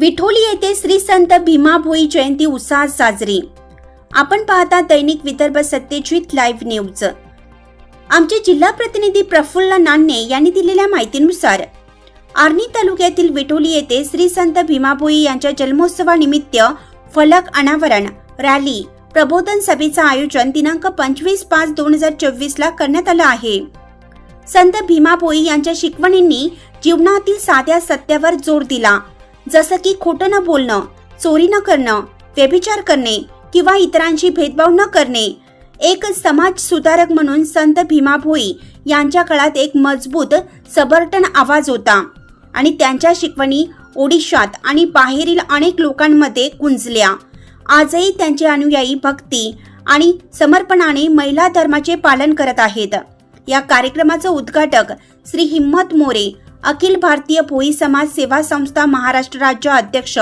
विठोली येथे श्री संत भीमा भोई जयंती उत्साहात साजरी. आपण पाहता दैनिक विदर्भ सत्यजित लाईव्ह न्यूज. आमचे जिल्हा प्रतिनिधी प्रफुल्ल नान्ने यांनी दिलेल्या माहितीनुसार आर्णी तालुक्यातील विठोली येथे श्री संत भीमाभोई यांच्या जन्मोत्सवानिमित्त फलक अनावरण रॅली प्रबोधन सभेचं आयोजन दिनांक पंचवीस पाच दोन हजार चोवीस ला करण्यात आलं आहे. संत भीमाभोई यांच्या शिकवणींनी जीवनातील साध्या सत्यावर जोर दिला. जसं की खोटं न बोलणं चोरी न करणं व्यभिचार करणे किंवा इतरांशी भेदभाव न करणे एक समाज सुधारक म्हणून संत भीमा भोई यांच्या काळात एक मजबूत सबर्टन आवाज होता आणि त्यांच्या शिकवणी ओडिशात आणि बाहेरील अनेक लोकांमध्ये गुंजल्या. आजही त्यांचे अनुयायी भक्ती आणि समर्पणाने महिला धर्माचे पालन करत आहेत. या कार्यक्रमाचं उद्घाटक श्री हिम्मत मोरे अखिल भारतीय भोई समाज सेवा संस्था महाराष्ट्र राज्य अध्यक्ष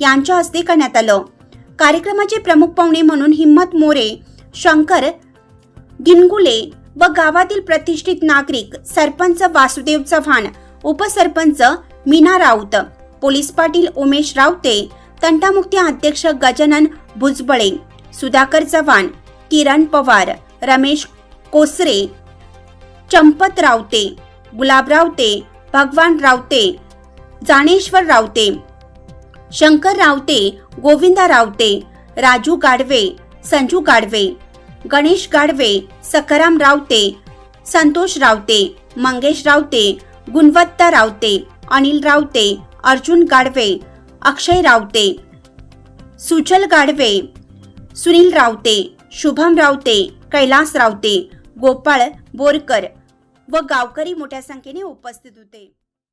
यांच्या हस्ते करण्यात आलं. कार्यक्रमाचे प्रमुख पाहुणे म्हणून हिम्मत मोरे शंकर गिनगुले व गावातील प्रतिष्ठित नागरिक सरपंच वासुदेव चव्हाण उपसरपंच मीना राऊत पोलीस पाटील उमेश रावते तंटामुक्ती अध्यक्ष गजानन भुजबळे सुधाकर चव्हाण किरण पवार रमेश कोसरे चंपत रावते गुलाब रावते भगवान रावते जाणेश्वर रावते शंकर रावते गोविंदा रावते राजू गाडवे संजू गाडवे गणेश गाडवे सखाराम रावते संतोष रावते मंगेश रावते गुणवत्ता रावते अनिल रावते अर्जुन गाडवे अक्षय रावते सुचल गाडवे सुनील रावते शुभम रावते कैलास रावते गोपाळ बोरकर व गावकरी मोठ्या संख्येने उपस्थित होते.